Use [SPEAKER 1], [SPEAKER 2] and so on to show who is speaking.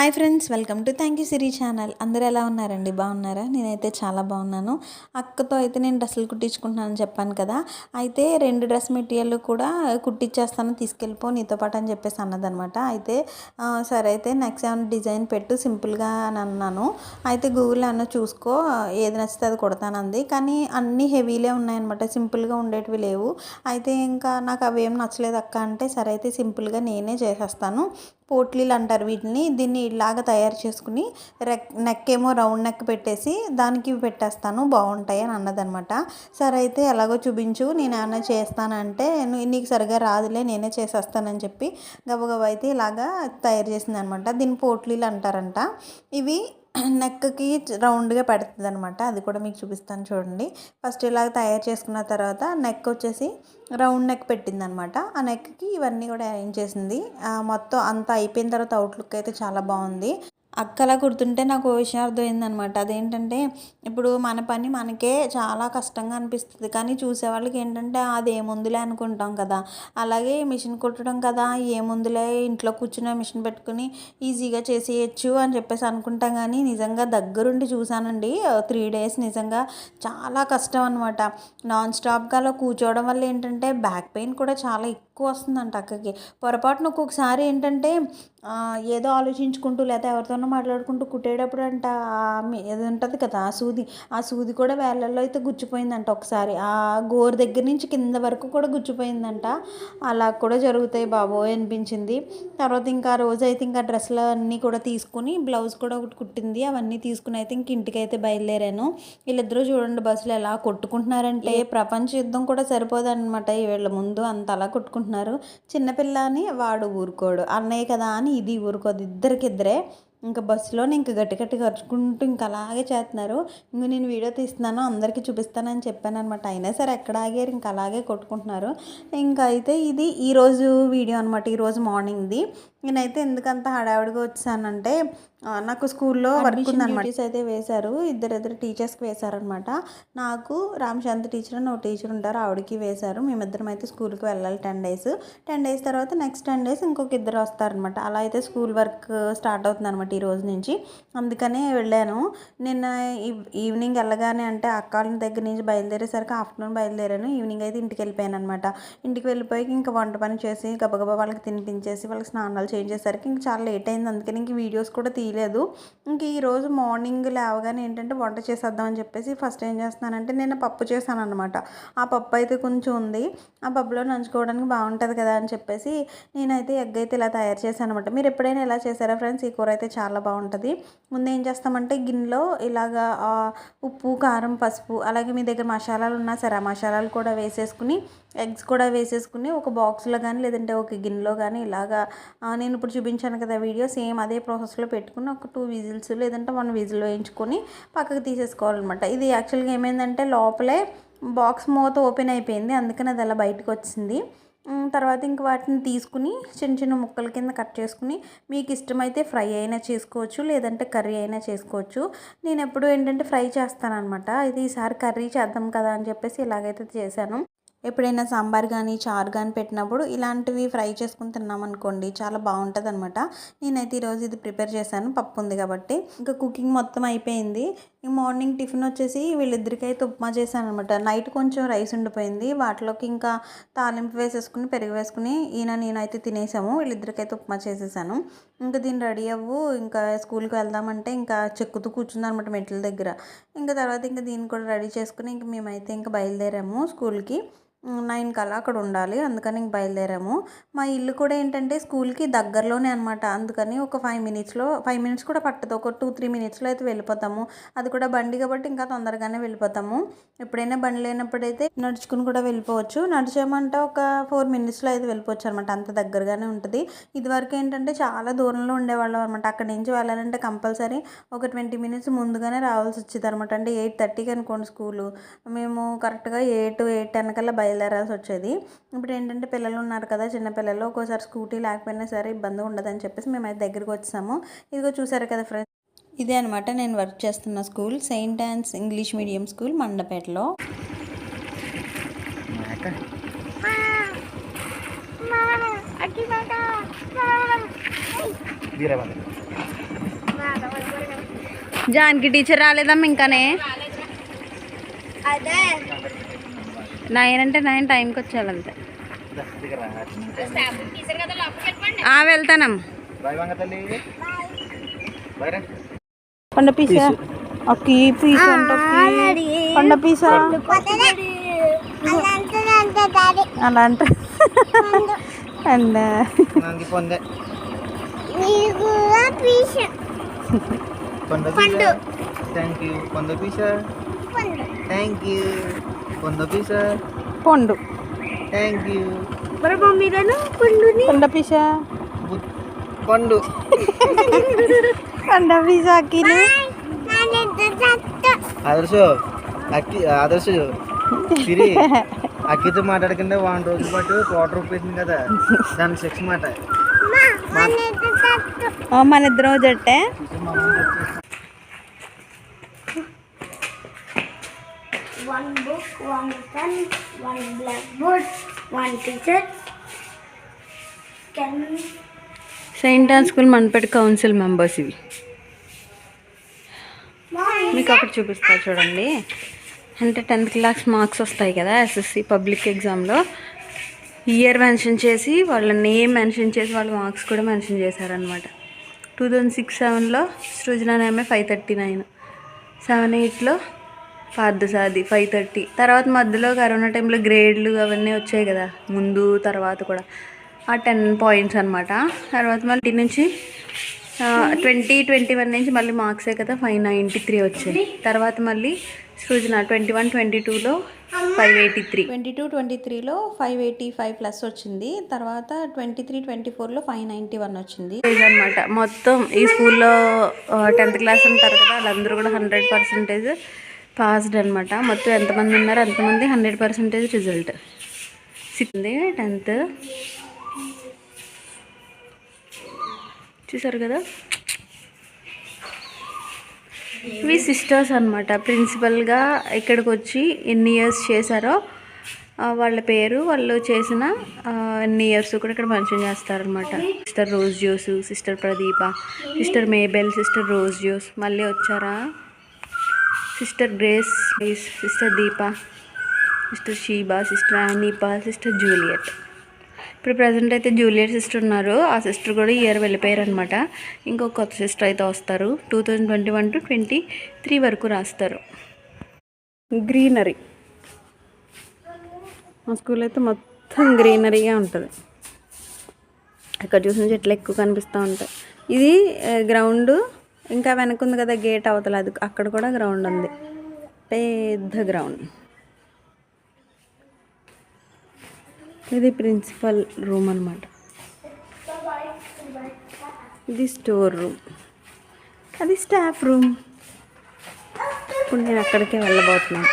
[SPEAKER 1] Hi friends welcome to thank you Siri channel. అందరూ ఎలా ఉన్నారండి? బాగున్నారా? నేనైతే చాలా బాగున్నాను. అక్కతో అయితే నేను డ్రెస్సులు కుట్టించుకుంటున్నానని చెప్పాను కదా. అయితే రెండు డ్రెస్ మెటీరియల్ కూడా కుట్టించేస్తాను తీసుకెళ్ళిపో నీతో పాటు అని చెప్పేసి అన్నదనమాట. అయితే సరే అయితే నెక్స్ట్ ఏమైనా డిజైన్ పెట్టు సింపుల్గా అని అన్నాను. అయితే గూగుల్ అన్న చూసుకో ఏది నచ్చితే అది కుడతానంది కానీ అన్నీ హెవీలే ఉన్నాయన్నమాట. సింపుల్గా ఉండేటివి లేవు. అయితే ఇంకా నాకు అవి ఏం నచ్చలేదు అక్క అంటే సరే అయితే సింపుల్గా నేనే చేసేస్తాను. పోట్లీలు అంటారు వీటిని. దీన్ని ఇలాగ తయారు చేసుకుని రెక్ నెక్ ఏమో రౌండ్ నెక్ పెట్టేసి దానికి పెట్టేస్తాను. బాగుంటాయి అని అన్నదనమాట. సరే అయితే ఎలాగో చూపించు. నేను ఏమైనా చేస్తానంటే నీకు సరిగా రాదులే నేనే చేసేస్తానని చెప్పి గబగబా అయితే ఇలాగా తయారు చేసింది అనమాట దీన్ని పోట్లీలు అంటారంట. ఇవి నెక్కి రౌండ్గా పెడుతుంది అనమాట అది కూడా మీకు చూపిస్తాను చూడండి. ఫస్ట్ ఇలాగ తయారు చేసుకున్న తర్వాత నెక్ వచ్చేసి రౌండ్ నెక్ పెట్టింది అనమాట ఆ నెక్కి ఇవన్నీ కూడా అరేంజ్ చేసింది. మొత్తం అంతా అయిపోయిన తర్వాత అవుట్లుక్ అయితే చాలా బాగుంది. అక్కలా కుడుతుంటే నాకు ఓ విషయం అర్థమైందనమాట అదేంటంటే ఇప్పుడు మన పని మనకే చాలా కష్టంగా అనిపిస్తుంది. కానీ చూసేవాళ్ళకి ఏంటంటే అది ఏముందిలే అనుకుంటాం కదా. అలాగే మిషన్ కుట్టడం కదా. ఏముందిలే ఇంట్లో కూర్చుని మిషన్ పెట్టుకుని ఈజీగా చేసేయచ్చు అని చెప్పేసి అనుకుంటాం. కానీ నిజంగా దగ్గరుండి చూసానండి. త్రీ డేస్ నిజంగా చాలా కష్టం అనమాట నాన్ స్టాప్గా అలా కూర్చోవడం వల్ల ఏంటంటే బ్యాక్ పెయిన్ కూడా చాలా ఎక్కువ వస్తుందంట అక్కకి. పొరపాటున ఒక్కొక్కసారి ఏంటంటే ఏదో ఆలోచించుకుంటూ లేదా ఎవరితోనో మాట్లాడుకుంటూ కుట్టేటప్పుడు అంట ఏది ఉంటుంది కదా ఆ సూది ఆ సూది కూడా వేళ్ళల్లో అయితే గుచ్చిపోయిందంట ఒకసారి. ఆ గోరు దగ్గర నుంచి కింద వరకు కూడా గుచ్చిపోయిందంట. అలా కూడా జరుగుతాయి బాబోయ్ అనిపించింది. తర్వాత ఇంకా ఆ రోజు అయితే ఇంకా డ్రెస్సులు అన్నీ కూడా తీసుకుని బ్లౌజ్ కూడా ఒకటి కుట్టింది. అవన్నీ తీసుకుని అయితే ఇంక ఇంటికి అయితే బయలుదేరాను. వీళ్ళిద్దరూ చూడండి బస్సులు ఎలా కొట్టుకుంటున్నారంటే ప్రపంచ యుద్ధం కూడా సరిపోదన్నమాట. వీళ్ళ ముందు అంత అలా కొట్టుకుంటున్నారు. చిన్నపిల్ల అని వాడు ఊరుకోడు. అన్నయ్య కదా అని ఇది ఊరుకోదు. ఇద్దరికిద్దరే ఇంకా బస్సులో ఇంకా గట్టి గట్టి ఖర్చుకుంటూ ఇంకా అలాగే చేస్తున్నారు. ఇంక నేను వీడియో తీస్తున్నాను అందరికీ చూపిస్తానని చెప్పాను అనమాట అయినా సరే ఎక్కడ ఆగారు ఇంకా అలాగే కొట్టుకుంటున్నారు. ఇంకా అయితే ఇది ఈరోజు వీడియో అనమాట ఈరోజు మార్నింగ్ది. నేనైతే ఎందుకంత హడావిడిగా వచ్చానంటే నాకు స్కూల్లో వర్క్ ఉందన్నమాట. టీచర్స్ అయితే వేశారు ఇద్దరు ఇద్దరు టీచర్స్కి వేశారనమాట నాకు రామశాంతి టీచర్ అని ఒక టీచర్ ఉంటారు ఆవిడకి వేశారు. మేమిద్దరం అయితే స్కూల్కి వెళ్ళాలి టెన్ డేస్. టెన్ డేస్ తర్వాత నెక్స్ట్ టెన్ డేస్ ఇంకొక ఇద్దరు వస్తారనమాట అలా అయితే స్కూల్ వర్క్ స్టార్ట్ అవుతుంది అనమాట అనమాట రోజు నుంచి అందుకనే వెళ్ళాను. నిన్న ఈవినింగ్ వెళ్ళగానే అంటే అక్క దగ్గర నుంచి బయలుదేరేసరికి ఆఫ్టర్నూన్ బయలుదేరాను. ఈవినింగ్ అయితే ఇంటికి వెళ్ళిపోయాను అనమాట ఇంటికి వెళ్ళిపోయి ఇంకా వంట పని చేసి గబగబా వాళ్ళకి తినిపించేసి వాళ్ళకి స్నానాలు చేయించేసరికి ఇంకా చాలా లేట్ అయింది. అందుకని ఇంక వీడియోస్ కూడా తీయలేదు. ఇంక ఈరోజు మార్నింగ్ లేవగానే ఏంటంటే వంట చేసేద్దామని చెప్పేసి ఫస్ట్ ఏం చేస్తున్నానంటే నేను పప్పు చేశాను అనమాట ఆ పప్పు అయితే కొంచెం ఉంది. ఆ పప్పులో నంచుకోవడానికి బాగుంటుంది కదా అని చెప్పేసి నేనైతే ఎగ్ అయితే ఇలా తయారు చేశాను అనమాట మీరు ఎప్పుడైనా ఇలా చేశారా ఫ్రెండ్స్? ఈ కూర అయితే చాలా బాగుంటుంది. ముందు ఏం చేస్తామంటే గిన్నెలో ఇలాగా ఉప్పు కారం పసుపు అలాగే మీ దగ్గర మసాలాలు ఉన్నా సరే ఆ మసాలాలు కూడా వేసేసుకుని ఎగ్స్ కూడా వేసేసుకుని ఒక బాక్స్లో కానీ లేదంటే ఒక గిన్నెలో కానీ ఇలాగా నేను ఇప్పుడు చూపించాను కదా వీడియో సేమ్ అదే ప్రాసెస్లో పెట్టుకుని ఒక టూ విజిల్స్ లేదంటే వన్ విజిల్ వేయించుకొని పక్కకు తీసేసుకోవాలన్నమాట. ఇది యాక్చువల్గా ఏమైందంటే లోపలే బాక్స్ మూత ఓపెన్ అయిపోయింది. అందుకని అది అలా బయటకు వచ్చింది. తర్వాత ఇంక వాటిని తీసుకుని చిన్న చిన్న ముక్కల కింద కట్ చేసుకుని మీకు ఇష్టమైతే ఫ్రై అయినా చేసుకోవచ్చు లేదంటే కర్రీ అయినా చేసుకోవచ్చు. నేను ఎప్పుడు ఏంటంటే ఫ్రై చేస్తానమాట ఇది ఈసారి కర్రీ చేద్దాం కదా అని చెప్పేసి ఇలాగైతే చేశాను. ఎప్పుడైనా సాంబార్ కానీ చారు కానీ పెట్టినప్పుడు ఇలాంటివి ఫ్రై చేసుకుని తిన్నామనుకోండి చాలా బాగుంటుంది అనమాట నేనైతే ఈరోజు ఇది ప్రిపేర్ చేశాను పప్పు ఉంది కాబట్టి. ఇంకా కుకింగ్ మొత్తం అయిపోయింది. ఈ మార్నింగ్ టిఫిన్ వచ్చేసి వీళ్ళిద్దరికైతే ఉప్మా చేశాను అనమాట నైట్ కొంచెం రైస్ ఉండిపోయింది. వాటిలోకి ఇంకా తాలింపు వేసేసుకుని పెరుగు వేసుకుని ఈయన నేనైతే తినేసాము. వీళ్ళిద్దరికైతే ఉప్మా చేసేసాను. ఇంకా దీన్ని రెడీ అవ్వు ఇంకా స్కూల్కి వెళ్దామంటే ఇంకా చెక్కుతూ కూర్చుందనమాట మెట్ల దగ్గర. ఇంకా తర్వాత ఇంకా దీన్ని కూడా రెడీ చేసుకుని ఇంక మేమైతే ఇంకా బయలుదేరాము స్కూల్కి. నైన్ కల్లా అక్కడ ఉండాలి. అందుకని ఇంక బయలుదేరాము. మా ఇల్లు కూడా ఏంటంటే స్కూల్కి దగ్గరలోనే అనమాట అందుకని ఒక ఫైవ్ మినిట్స్లో ఫైవ్ మినిట్స్ కూడా పట్టదు. ఒక టూ త్రీ మినిట్స్లో అయితే వెళ్ళిపోతాము. అది కూడా బండి కాబట్టి ఇంకా తొందరగానే వెళ్ళిపోతాము. ఎప్పుడైనా బండి లేనప్పుడైతే నడుచుకుని కూడా వెళ్ళిపోవచ్చు. నడిచామంటే ఒక ఫోర్ మినిట్స్లో అయితే వెళ్ళిపోవచ్చు అనమాట అంత దగ్గరగానే ఉంటుంది. ఇదివరకు ఏంటంటే చాలా దూరంలో ఉండేవాళ్ళం అనమాట అక్కడి నుంచి వెళ్ళాలంటే కంపల్సరీ ఒక ట్వంటీ మినిట్స్ ముందుగానే రావాల్సి వచ్చేది అనమాట అంటే ఎయిట్ థర్టీకి అనుకోండి స్కూలు. మేము కరెక్ట్గా ఎయిట్ ఎయిట్ టెన్ కల్లా బయలుదేరాల్సి వచ్చేది ఇప్పుడు ఏంటంటే పిల్లలు ఉన్నారు కదా చిన్న పిల్లలు ఒక్కోసారి స్కూటీ లేకపోయినా సరే ఇబ్బంది ఉండదని చెప్పేసి మేము అయితే దగ్గరికి వచ్చాము ఇదిగో చూసారు కదా ఫ్రెండ్స్. ఇదే అనమాట నేను వర్క్ చేస్తున్న school saint Ann's English medium school మండపేటలో.
[SPEAKER 2] జాన్కి టీచర్ రాలేదమ్మా ఇంకానే.
[SPEAKER 3] అదే.
[SPEAKER 2] Thank you.
[SPEAKER 4] Panda pizza. Panda. Thank you.
[SPEAKER 2] కొండ పీస?
[SPEAKER 3] పండు
[SPEAKER 4] థ్యాంక్ యూ
[SPEAKER 3] మరి మమ్మీ పండుని
[SPEAKER 2] కొండ పీస?
[SPEAKER 4] పండు
[SPEAKER 2] కొండ. పీస అక్కిలు
[SPEAKER 4] ఆదర్శ అక్కి ఆదర్శ సిరి అక్కితో మాట్లాడకుండా వారం రోజుల పాటు కోట రూపాయింది కదా. దాని సెక్స్ మాట.
[SPEAKER 2] మన ఇద్దరం జట్టే
[SPEAKER 3] book one pen one blackboard one teacher can
[SPEAKER 2] saint Ann school Manapeta council members ఇవి. మీకు ఒకటి చూపిస్తా చూడండి. అంటే టెన్త్ క్లాస్ మార్క్స్ వస్తాయి కదా ఎస్ఎస్సి పబ్లిక్ ఎగ్జామ్లో ఇయర్ మెన్షన్ చేసి వాళ్ళ నేమ్ మెన్షన్ చేసి వాళ్ళ మార్క్స్ కూడా మెన్షన్ చేశారనమాట టూ థౌజండ్ సిక్స్ సెవెన్లో సృజన నేమే ఫైవ్ థర్టీ నైన్ సెవెన్ ఎయిట్లో పార్థసాది ఫైవ్ థర్టీ తర్వాత మధ్యలో కరోనా టైంలో గ్రేడ్లు అవన్నీ వచ్చాయి కదా. ముందు తర్వాత కూడా. ఆ టెన్ పాయింట్స్ అనమాట తర్వాత మళ్ళీ నుంచి ట్వంటీ ట్వంటీ వన్ నుంచి మళ్ళీ మార్క్సే కదా ఫైవ్ నైంటీ త్రీ వచ్చాయి. తర్వాత మళ్ళీ సృజన ట్వంటీ వన్ ట్వంటీ టూలో five eighty three twenty two twenty త్రీలో ఫైవ్ ఎయిటీ ఫైవ్ ప్లస్ వచ్చింది. తర్వాత ట్వంటీ త్రీ ట్వంటీ ఫోర్లో ఫైవ్ నైంటీ వన్ వచ్చింది అనమాట మొత్తం ఈ స్కూల్లో టెన్త్ క్లాస్ ఉంటారు కదా వాళ్ళందరూ కూడా హండ్రెడ్ పర్సెంటేజ్ పాస్డ్ అనమాట మొత్తం ఎంతమంది ఉన్నారో? అంతమంది hundred percentage result sixth tenth చూసారు కదా? ఇవి సిస్టర్స్ అనమాట ప్రిన్సిపల్గా ఇక్కడికి వచ్చి ఎన్ని ఇయర్స్ చేశారో వాళ్ళ పేరు వాళ్ళు చేసిన ఎన్ని ఇయర్స్ కూడా ఇక్కడ మెన్షన్ చేస్తారనమాట sister Rose Juice sister Pradeepa sister Mabel sister Rose Juice మళ్ళీ వచ్చారా? Sister Grace sister Deepa sister Sheeba sister Anipa sister Juliet. ఇప్పుడు ప్రజెంట్ అయితే జూలియట్ సిస్టర్ ఉన్నారు. ఆ సిస్టర్ కూడా ఇయర్ వెళ్ళిపోయారు అనమాట ఇంకో కొత్త సిస్టర్ అయితే వస్తారు. Two thousand twenty one to twenty three వరకు రాస్తారు. గ్రీనరీ. మా స్కూల్ అయితే మొత్తం గ్రీనరీగా ఉంటుంది. అక్కడ చూసిన చెట్లు ఎక్కువ కనిపిస్తూ ఉంటాయి. ఇది గ్రౌండ్ ఇంకా వెనకుంది కదా గేట్ అవతల అది అక్కడ కూడా గ్రౌండ్ ఉంది. పెద్ద గ్రౌండ్ ఇది ప్రిన్సిపల్ రూమ్ అనమాట ఇది స్టోర్ రూమ్ అది స్టాఫ్ రూమ్ ఇప్పుడు నేను అక్కడికే వెళ్ళబోతున్నాను.